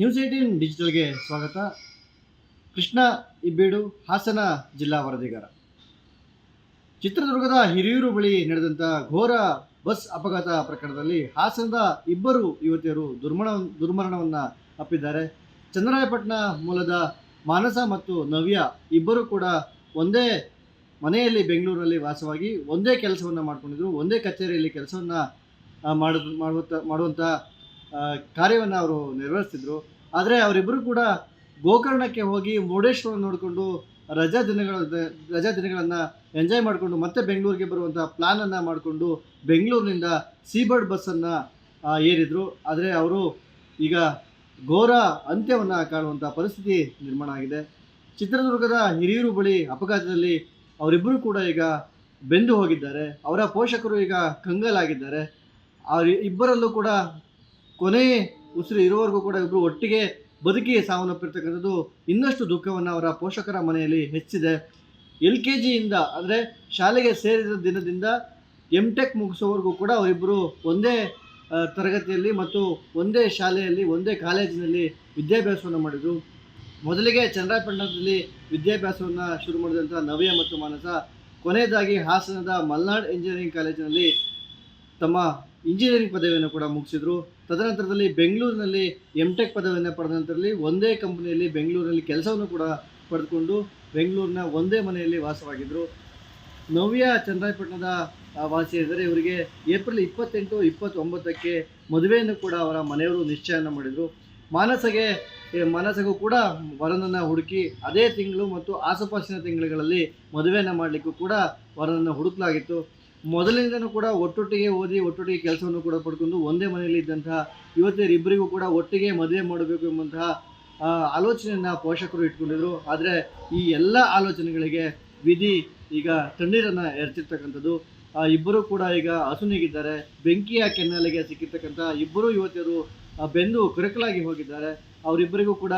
News eighteen ಡಿಜಿಟಲ್ಗೆ ಸ್ವಾಗತ. ಕೃಷ್ಣ ಇಬ್ಬೀಡು, ಹಾಸನ ಜಿಲ್ಲಾ ವರದಿಗಾರ. ಚಿತ್ರದುರ್ಗದ ಹಿರಿಯೂರು ಬಳಿ ನಡೆದಂಥ ಘೋರ ಬಸ್ ಅಪಘಾತ ಪ್ರಕರಣದಲ್ಲಿ ಹಾಸನದ ಇಬ್ಬರು ಯುವತಿಯರು ದುರ್ಮರಣ ದುರ್ಮರಣವನ್ನು ಅಪ್ಪಿದ್ದಾರೆ. ಚಂದ್ರಾಯಪಟ್ಟಣ ಮೂಲದ ಮಾನಸ ಮತ್ತು ನವ್ಯ ಇಬ್ಬರು ಕೂಡ ಒಂದೇ ಮನೆಯಲ್ಲಿ ಬೆಂಗಳೂರಲ್ಲಿ ವಾಸವಾಗಿ ಒಂದೇ ಕೆಲಸವನ್ನು ಮಾಡಿಕೊಂಡಿದ್ರು, ಒಂದೇ ಕಚೇರಿಯಲ್ಲಿ ಕೆಲಸವನ್ನು ಮಾಡ ಮಾಡುವಂಥ ಕಾರ್ಯವನ್ನು ಅವರು ನೆರವೇರಿಸ್ತಿದ್ರು. ಆದರೆ ಅವರಿಬ್ಬರು ಕೂಡ ಗೋಕರ್ಣಕ್ಕೆ ಹೋಗಿ ಮುರುಡೇಶ್ವರ ನೋಡಿಕೊಂಡು ರಜಾ ದಿನಗಳ, ರಜಾ ದಿನಗಳನ್ನು ಎಂಜಾಯ್ ಮಾಡಿಕೊಂಡು ಮತ್ತೆ ಬೆಂಗಳೂರಿಗೆ ಬರುವಂಥ ಪ್ಲ್ಯಾನನ್ನು ಮಾಡಿಕೊಂಡು ಬೆಂಗಳೂರಿನಿಂದ ಸೀಬರ್ಡ್ ಬಸ್ಸನ್ನು ಏರಿದರು. ಆದರೆ ಅವರು ಈಗ ಘೋರ ಅಂತ್ಯವನ್ನು ಕಾಣುವಂಥ ಪರಿಸ್ಥಿತಿ ನಿರ್ಮಾಣ ಆಗಿದೆ. ಚಿತ್ರದುರ್ಗದ ಹಿರಿಯೂರು ಬಳಿ ಅಪಘಾತದಲ್ಲಿ ಅವರಿಬ್ಬರು ಕೂಡ ಈಗ ಬೆಂದು ಹೋಗಿದ್ದಾರೆ. ಅವರ ಪೋಷಕರು ಈಗ ಕಂಗಲಾಗಿದ್ದಾರೆ. ಅವರಿ ಇಬ್ಬರಲ್ಲೂ ಕೂಡ ಕೊನೆ ಉಸಿರು ಇರುವವರೆಗೂ ಕೂಡ ಇಬ್ಬರು ಒಟ್ಟಿಗೆ ಬದುಕಿ ಸಾವನ್ನಪ್ಪಿರ್ತಕ್ಕಂಥದ್ದು ಇನ್ನಷ್ಟು ದುಃಖವನ್ನು ಅವರ ಪೋಷಕರ ಮನೆಯಲ್ಲಿ ಹೆಚ್ಚಿದೆ. ಎಲ್ ಕೆ ಜಿಯಿಂದ ಅಂದರೆ ಶಾಲೆಗೆ ಸೇರಿದ ದಿನದಿಂದ ಎಂ ಟೆಕ್ ಮುಗಿಸೋವರೆಗೂ ಕೂಡ ಅವರಿಬ್ಬರು ಒಂದೇ ತರಗತಿಯಲ್ಲಿ ಮತ್ತು ಒಂದೇ ಶಾಲೆಯಲ್ಲಿ, ಒಂದೇ ಕಾಲೇಜಿನಲ್ಲಿ ವಿದ್ಯಾಭ್ಯಾಸವನ್ನು ಮಾಡಿದರು. ಮೊದಲಿಗೆ ಚಂದ್ರಾಪಟ್ಟಣದಲ್ಲಿ ವಿದ್ಯಾಭ್ಯಾಸವನ್ನು ಶುರು ಮಾಡಿದಂಥ ನವ್ಯ ಮತ್ತು ಮಾನಸ, ಕೊನೆಯದಾಗಿ ಹಾಸನದ ಮಲ್ನಾಡ್ ಇಂಜಿನಿಯರಿಂಗ್ ಕಾಲೇಜಿನಲ್ಲಿ ತಮ್ಮ ಇಂಜಿನಿಯರಿಂಗ್ ಪದವಿಯನ್ನು ಕೂಡ ಮುಗಿಸಿದ್ರು. ತದನಂತರದಲ್ಲಿ ಬೆಂಗಳೂರಿನಲ್ಲಿ ಎಂ ಟೆಕ್ ಪದವಿಯನ್ನು ಪಡೆದ ನಂತರದಲ್ಲಿ ಒಂದೇ ಕಂಪನಿಯಲ್ಲಿ ಬೆಂಗಳೂರಿನಲ್ಲಿ ಕೆಲಸವನ್ನು ಕೂಡ ಪಡೆದುಕೊಂಡು ಬೆಂಗಳೂರಿನ ಒಂದೇ ಮನೆಯಲ್ಲಿ ವಾಸವಾಗಿದ್ದರು ನವ್ಯ ಚಂದ್ರಾಯಪಟ್ಟಣದ ವಾಸಿ ವಾಸಿಯಾದರೆ ಇವರಿಗೆ ಏಪ್ರಿಲ್ ಇಪ್ಪತ್ತೆಂಟು, ಇಪ್ಪತ್ತೊಂಬತ್ತಕ್ಕೆ ಮದುವೆಯನ್ನು ಕೂಡ ಅವರ ಮನೆಯವರು ನಿಶ್ಚಯನ ಮಾಡಿದರು. ಮಾನಸಗೆ ಮಾನಸಗೂ ಕೂಡ ವರನನ್ನು ಹುಡುಕಿ ಅದೇ ತಿಂಗಳು ಮತ್ತು ಆಸುಪಾಸಿನ ತಿಂಗಳುಗಳಲ್ಲಿ ಮದುವೆಯನ್ನು ಮಾಡಲಿಕ್ಕೂ ಕೂಡ ವರನನ್ನು ಹುಡುಕಲಾಗಿತ್ತು. ಮೊದಲಿನಿಂದನೂ ಕೂಡ ಒಟ್ಟೊಟ್ಟಿಗೆ ಓದಿ, ಒಟ್ಟೊಟ್ಟಿಗೆ ಕೆಲಸವನ್ನು ಕೂಡ ಪಡ್ಕೊಂಡು ಒಂದೇ ಮನೆಯಲ್ಲಿ ಇದ್ದಂತಹ ಯುವತಿಯರಿಬ್ಬರಿಗೂ ಕೂಡ ಒಟ್ಟಿಗೆ ಮದುವೆ ಮಾಡಬೇಕು ಎಂಬಂತಹ ಆಲೋಚನೆಯನ್ನು ಪೋಷಕರು ಇಟ್ಕೊಂಡಿದ್ರು. ಆದರೆ ಈ ಎಲ್ಲ ಆಲೋಚನೆಗಳಿಗೆ ವಿಧಿ ಈಗ ತಣ್ಣೀರನ್ನು ಎರಚಿರ್ತಕ್ಕಂಥದ್ದು. ಇಬ್ಬರು ಕೂಡ ಈಗ ಹಸುನಿಗಿದ್ದಾರೆ. ಬೆಂಕಿಯ ಕೆನ್ನಾಲಿಗೆ ಸಿಕ್ಕಿರ್ತಕ್ಕಂಥ ಇಬ್ಬರು ಯುವತಿಯರು ಬೆಂದು ಕರಕಲಾಗಿ ಹೋಗಿದ್ದಾರೆ. ಅವರಿಬ್ಬರಿಗೂ ಕೂಡ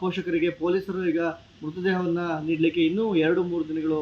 ಪೋಷಕರಿಗೆ, ಪೊಲೀಸರು ಈಗ ಮೃತದೇಹವನ್ನು ನೀಡಲಿಕ್ಕೆ ಇನ್ನೂ ಎರಡು, ಮೂರು ದಿನಗಳು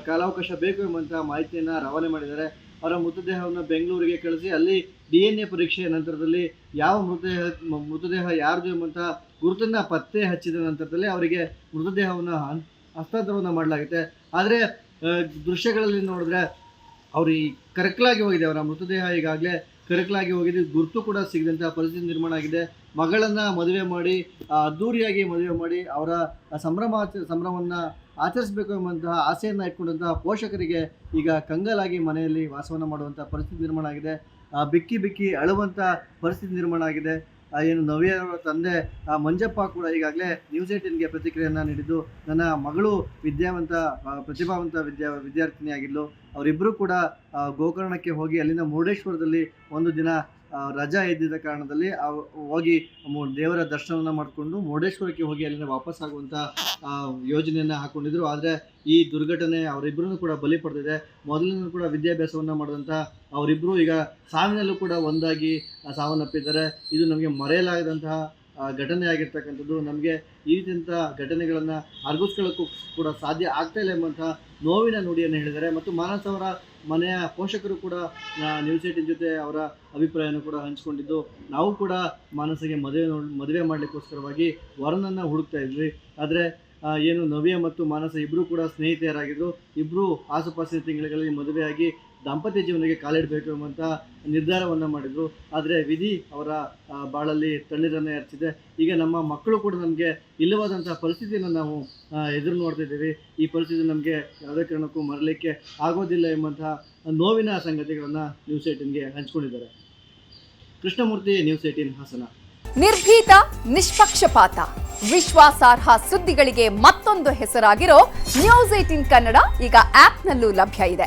ಕಾಲಾವಕಾಶ ಬೇಕು ಎಂಬಂತಹ ಮಾಹಿತಿಯನ್ನು ರವಾನೆ ಮಾಡಿದ್ದಾರೆ. ಅವರ ಮೃತದೇಹವನ್ನು ಬೆಂಗಳೂರಿಗೆ ಕಳಿಸಿ, ಅಲ್ಲಿ ಡಿ ಎನ್ ಎ ಪರೀಕ್ಷೆಯ ನಂತರದಲ್ಲಿ ಯಾವ ಮೃತದೇಹ ಮೃತದೇಹ ಯಾರ್ದು ಎಂಬಂತಹ ಗುರುತನ್ನು ಪತ್ತೆ ಹಚ್ಚಿದ ನಂತರದಲ್ಲಿ ಅವರಿಗೆ ಮೃತದೇಹವನ್ನು ಹಸ್ತಾಂತರವನ್ನು ಮಾಡಲಾಗುತ್ತೆ. ಆದರೆ ದೃಶ್ಯಗಳಲ್ಲಿ ನೋಡಿದ್ರೆ ಅವರು ಈ ಕರಕಲಾಗಿ ಹೋಗಿದೆ. ಅವರ ಮೃತದೇಹ ಈಗಾಗಲೇ ಕರಕಲಾಗಿ ಹೋಗಿದೆ. ಗುರುತು ಕೂಡ ಸಿಗದಂತಹ ಪರಿಸ್ಥಿತಿ ನಿರ್ಮಾಣ ಆಗಿದೆ. ಮಗಳನ್ನು ಮದುವೆ ಮಾಡಿ ಅದ್ದೂರಿಯಾಗಿ ಮದುವೆ ಮಾಡಿ ಅವರ ಸಂಭ್ರಮ ಸಂಭ್ರಮವನ್ನು ಆಚರಿಸಬೇಕು ಎಂಬಂತಹ ಆಸೆಯನ್ನು ಇಟ್ಕೊಂಡಂತಹ ಪೋಷಕರಿಗೆ ಈಗ ಕಂಗಲಾಗಿ ಮನೆಯಲ್ಲಿ ವಾಸವನ್ನು ಮಾಡುವಂಥ ಪರಿಸ್ಥಿತಿ ನಿರ್ಮಾಣ ಆಗಿದೆ. ಬಿಕ್ಕಿ ಬಿಕ್ಕಿ ಅಳುವಂಥ ಪರಿಸ್ಥಿತಿ ನಿರ್ಮಾಣ ಆಗಿದೆ. ಏನು ಅವರ ತಂದೆ ಆ, ಮಂಜಪ್ಪ ಕೂಡ ಈಗಾಗಲೇ ನ್ಯೂಸ್ ಏಟಿನ್ಗೆ ಪ್ರತಿಕ್ರಿಯೆಯನ್ನು ನೀಡಿದ್ದು ನನ್ನ ಮಗಳು ವಿದ್ಯಾವಂತ ಪ್ರತಿಭಾವಂತ ವಿದ್ಯಾ ವಿದ್ಯಾರ್ಥಿನಿಯಾಗಿದ್ಲು. ಅವರಿಬ್ಬರೂ ಕೂಡ ಗೋಕರ್ಣಕ್ಕೆ ಹೋಗಿ ಅಲ್ಲಿನ ಮುರುಡೇಶ್ವರದಲ್ಲಿ ಒಂದು ದಿನ ರಜಾ ಇದ್ದಿದ್ದ ಕಾರಣದಲ್ಲಿ ಹೋಗಿ ದೇವರ ದರ್ಶನವನ್ನು ಮಾಡಿಕೊಂಡು ಮುರುಡೇಶ್ವರಕ್ಕೆ ಹೋಗಿ ಅಲ್ಲಿಂದ ವಾಪಸ್ ಆಗುವಂಥ ಯೋಜನೆಯನ್ನು ಹಾಕೊಂಡಿದ್ರು. ಆದರೆ ಈ ದುರ್ಘಟನೆ ಅವರಿಬ್ಬರನ್ನು ಕೂಡ ಬಲಿ ಪಡೆದಿದೆ. ಮೊದಲಿನ ಕೂಡ ವಿದ್ಯಾಭ್ಯಾಸವನ್ನು ಮಾಡಿದಂಥ ಅವರಿಬ್ಬರು ಈಗ ಸಾವಿನಲ್ಲೂ ಕೂಡ ಒಂದಾಗಿ ಸಾವನ್ನಪ್ಪಿದ್ದಾರೆ. ಇದು ನಮಗೆ ಮರೆಯಲಾಗದಂತಹ ಘಟನೆ ಆಗಿರ್ತಕ್ಕಂಥದ್ದು ನಮಗೆ ಈ ರೀತಿಯಂಥ ಘಟನೆಗಳನ್ನು ಅರ್ಗಿಸ್ಕೊಳ್ಳೋಕ್ಕೂ ಕೂಡ ಸಾಧ್ಯ ಆಗ್ತಾ ಇಲ್ಲ ಎಂಬಂತಹ ನೋವಿನ ನುಡಿಯನ್ನು ಹೇಳಿದ್ದಾರೆ. ಮತ್ತು ಮಾನಸ್ ಅವರ ಮನೆಯ ಪೋಷಕರು ಕೂಡ ನ್ಯೂಸ್ ಜೊತೆ ಅವರ ಅಭಿಪ್ರಾಯವನ್ನು ಕೂಡ ಹಂಚಿಕೊಂಡಿದ್ದು, ನಾವು ಕೂಡ ಮಾನಸಿಗೆ ಮದುವೆ ಮದುವೆ ಮಾಡಲಿಕ್ಕೋಸ್ಕರವಾಗಿ ವರನನ್ನು ಹುಡುಕ್ತಾ ಇದ್ವಿ. ಆದರೆ ಏನು ನವ್ಯ ಮತ್ತು ಮಾನಸ ಇಬ್ಬರು ಕೂಡ ಸ್ನೇಹಿತೆಯರಾಗಿದ್ದರು ಇಬ್ಬರು ಆಸುಪಾಸಿನ ತಿಂಗಳಲ್ಲಿ ಮದುವೆಯಾಗಿ ದಾಂಪತ್ಯ ಜೀವನಕ್ಕೆ ಕಾಲಿಡಬೇಕು ಎಂಬಂತ ನಿರ್ಧಾರವನ್ನು ಮಾಡಿದರು. ಆದರೆ ವಿಧಿ ಅವರ ಬಾಳಲ್ಲಿ ತಣ್ಣೀರನ್ನು ಎರಚಿದೆ. ಈಗ ನಮ್ಮ ಮಕ್ಕಳು ಕೂಡ ನಮಗೆ ಇಲ್ಲವಾದಂಥ ಪರಿಸ್ಥಿತಿಯನ್ನು ನಾವು ಎದುರು ನೋಡ್ತಾ ಇದ್ದೀವಿ. ಈ ಪರಿಸ್ಥಿತಿ ನಮಗೆ ಯಾವುದೇ ಕಾರಣಕ್ಕೂ ಮರಲಿಕ್ಕೆ ಆಗೋದಿಲ್ಲ ಎಂಬಂತಹ ನೋವಿನ ಸಂಗತಿಗಳನ್ನು ನ್ಯೂಸ್ ಏಟಿನ್ಗೆ ಹಂಚಿಕೊಂಡಿದ್ದಾರೆ. Krishnamurthy, news eighteen Hassan. ನಿರ್ಭೀತ, ನಿಷ್ಪಕ್ಷಪಾತ. ವಿಶ್ವಾಸಾರ್ಹ ಸುದ್ದಿಗಳಿಗೆ ಮತ್ತೊಂದು ಹೆಸರಾಗಿರೋ ನ್ಯೂಸ್ ಏಟಿನ್ ಕನ್ನಡ ಈಗ ಆಪ್ನಲ್ಲೂ ಲಭ್ಯ ಇದೆ.